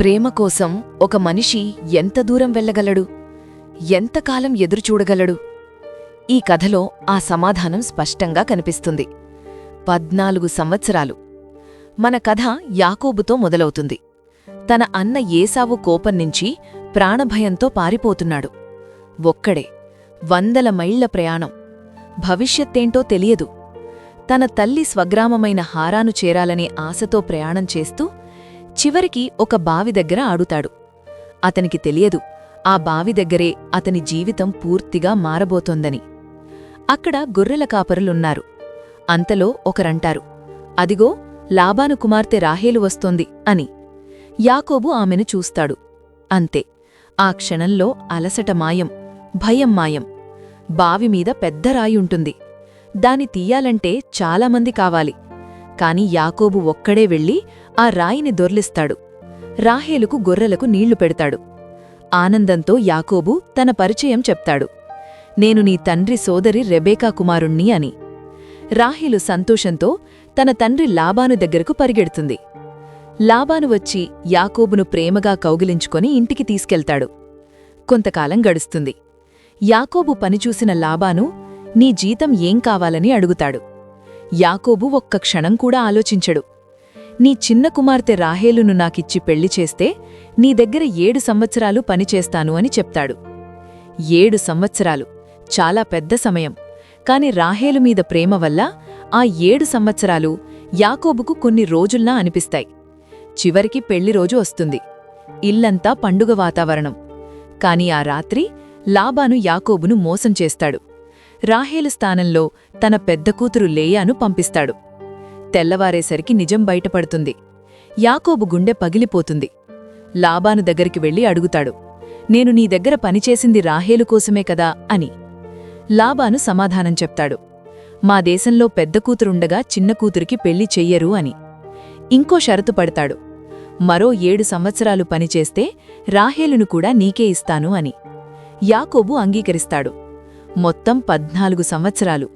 ప్రేమ కోసం ఒక మనిషి ఎంత దూరం వెళ్ళగలడు? ఎంతకాలం ఎదురుచూడగలడు? ఈ కథలో ఆ సమాధానం స్పష్టంగా కనిపిస్తుంది. పద్నాలుగు సంవత్సరాలు. మన కథ యాకోబుతో మొదలవుతుంది. తన అన్న ఏసావు కోపం నుంచి ప్రాణభయంతో పారిపోతున్నాడు. ఒక్కడే. వందల మైళ్ళ ప్రయాణం. భవిష్యత్తేంటో తెలియదు. తన తల్లి స్వగ్రామమైన హారాను చేరాలనే ఆశతో ప్రయాణం చేస్తూ చివరికి ఒక బావి దగ్గర ఆడుతాడు. అతనికి తెలియదు ఆ బావి దగ్గరే అతని జీవితం పూర్తిగా మారబోతోందని. అక్కడ గొర్రెల కాపరులున్నారు. అంతలో ఒకరంటారు అదిగో లాబాను కుమార్తె రాహేలు వస్తోంది అని. యాకోబు ఆమెను చూస్తాడు. అంతే ఆ క్షణంలో అలసట మాయం భయం మాయం. బావిమీద పెద్ద రాయుంటుంది దాని తీయాలంటే చాలామంది కావాలి. కాని యాకోబు ఒక్కడే వెళ్ళి ఆ రాయిని దొర్లిస్తాడు. రాహేలుకు గొర్రెలకు నీళ్ళు పెడతాడు. ఆనందంతో యాకోబు తన పరిచయం చెప్తాడు. నేను నీ తండ్రి సోదరి రెబేకా కుమారుణ్ణి అని. రాహేలు సంతోషంతో తన తండ్రి లాబాను దగ్గరకు పరిగెడుతుంది. లాబాను వచ్చి యాకోబును ప్రేమగా కౌగిలించుకొని ఇంటికి తీసుకెళ్తాడు. కొంతకాలం గడుస్తుంది. యాకోబు పనిచూసిన లాబాను నీ జీతం ఏం కావాలని అడుగుతాడు. యాకోబు ఒక్క క్షణం కూడా ఆలోచించడు. నీ చిన్న కుమార్తె రాహేలును నాకిచ్చి పెళ్ళి చేస్తే నీ దగ్గర ఏడు సంవత్సరాలు పనిచేస్తాను అని చెప్తాడు. ఏడు సంవత్సరాలు. చాలా పెద్ద సమయం. కాని రాహేలు మీద ప్రేమ వల్ల ఆ ఏడు సంవత్సరాలు యాకోబుకు కొన్ని రోజుల్లా అనిపిస్తాయి. చివరికి పెళ్ళి రోజు వస్తుంది. ఇల్లంతా పండుగ వాతావరణం. కాని ఆ రాత్రి లాబాను యాకోబును మోసం చేస్తాడు. రాహేలు స్థానంలో తన పెద్ద కూతురు లేయాను పంపిస్తాడు. తెల్లవారేసరికి నిజం బయటపడుతుంది. యాకోబు గుండె పగిలిపోతుంది. లాబాను దగ్గరికి వెళ్ళి అడుగుతాడు నేను నీ దగ్గర పనిచేసింది రాహేలు కోసమే కదా? అని. లాబాను సమాధానం చెప్తాడు మా దేశంలో పెద్ద కూతురుండగా చిన్న కూతురికి పెళ్ళి చెయ్యరు అని. ఇంకో షరతు పడతాడు మరో ఏడు సంవత్సరాలు పనిచేస్తే రాహేలును కూడా నీకే ఇస్తాను అని. యాకోబు అంగీకరిస్తాడు మొత్తం పద్నాలుగు సంవత్సరాలు.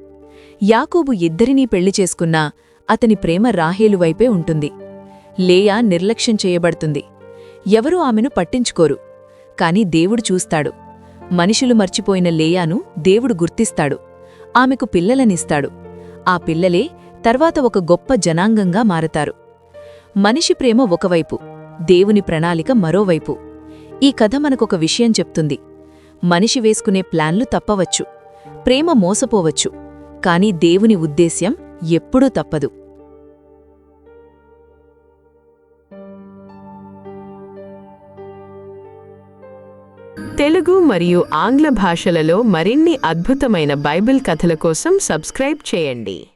యాకోబు ఇద్దరినీ పెళ్ళి చేసుకున్నా అతని ప్రేమ రాహేలు వైపే ఉంటుంది. లేయా నిర్లక్ష్యం చేయబడుతుంది. ఎవరూ ఆమెను పట్టించుకోరు. కాని దేవుడు చూస్తాడు. మనుషులు మర్చిపోయిన లేయాను దేవుడు గుర్తిస్తాడు. ఆమెకు పిల్లలనిస్తాడు. ఆ పిల్లలే తర్వాత ఒక గొప్ప జనాంగంగా మారతారు. మనిషి ప్రేమ ఒకవైపు దేవుని ప్రణాళిక మరోవైపు. ఈ కథ మనకొక విషయం చెప్తుంది. మనిషి వేసుకునే ప్లాన్లు తప్పవచ్చు. ప్రేమ మోసపోవచ్చు. కాని దేవుని ఉద్దేశ్యం ఎప్పుడూ తప్పదు. తెలుగు మరియు ఆంగ్ల భాషలలో మరిన్ని అద్భుతమైన బైబిల్ కథల కోసం సబ్స్క్రైబ్ చేయండి.